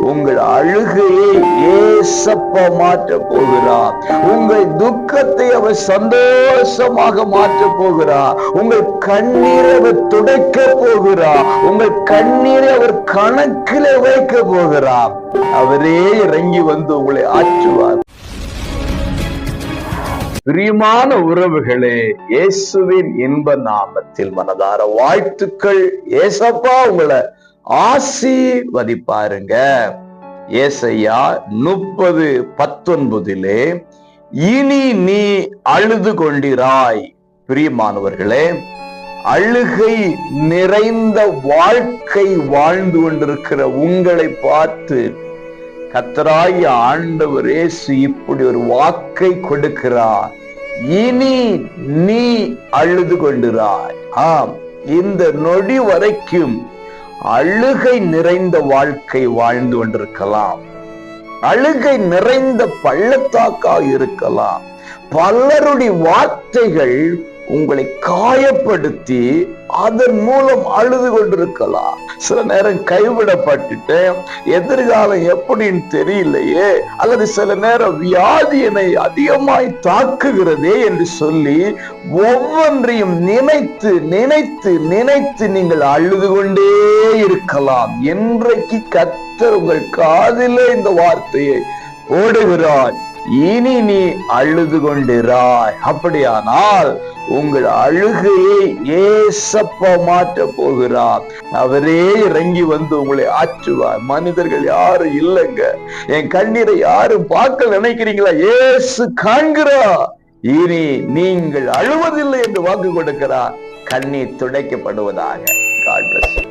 உங்கள் அழுகையை ஏசப்பா மாற்ற போகிறார். உங்கள் துக்கத்தை அவர் சந்தோஷமாக மாற்ற போகிறார். உங்கள் கண்ணீரை அவர் துடைக்க போகிறார். உங்கள் கண்ணீரை அவர் கணக்கில் வைக்க போகிறார். அவரே இறங்கி வந்து உங்களை ஆற்றுவார். பிரியமான உறவுகளே இயேசுவின் இன்ப நாமத்தில் மனதார வாழ்த்துக்கள். ஏசப்பா உங்களை ஆசீர்வதிப்பாருங்க. ஏசையா முப்பது பத்தொன்பதிலே இனி நீ அழுது கொண்டிராய். பிரியமானவர்களே அழுகை நிறைந்த வாழ்க்கை வாழ்ந்து கொண்டிருக்கிற உங்களை பார்த்து கத்தராய ஆண்டவர் இயேசு இப்படி ஒரு வாக்கை கொடுக்கிறார். இனி நீ அழுது கொண்டிராய். ஆம் இந்த நொடி வரைக்கும் அழுகை நிறைந்த வாழ்க்கை வாழ்ந்து கொண்டிருக்கலாம். அழுகை நிறைந்த பள்ளத்தாக்காக இருக்கலாம். பலருடைய வார்த்தைகள் உங்களை காயப்படுத்தி அதன் மூலம் அழுது கொண்டிருக்கலாம். சில நேரம் கைவிடப்பட்டுட்டேன். எதிர்காலம் எப்படின்னு தெரியலையே. அல்லது சில நேரம் வியாதி என்னை அதிகமாய் தாக்குகிறதே என்று சொல்லி ஒவ்வொன்றையும் நினைத்து நினைத்து நினைத்து நீங்கள் அழுது கொண்டே இருக்கலாம். என்றைக்கு கத்தர் உங்கள் காதிலே இந்த வார்த்தையை ஓடுகிறான் இனி நீ அழுது கொண்டிராய் அப்படியானால் உங்கள் அழுகையை ஏசப்ப மாற்ற போகிறார். அவரே இறங்கி வந்து உங்களை ஆற்றுவார். மனிதர்கள் யாரும் இல்லைங்க. என் கண்ணீரை யாரும் பார்க்க நினைக்கிறீங்களா? ஏசு காண்கிறா இனி நீங்கள் அழுவதில்லை என்று வாக்கு கொடுக்கிறார். கண்ணீர் துடைக்கப்படுவதாக. God bless you.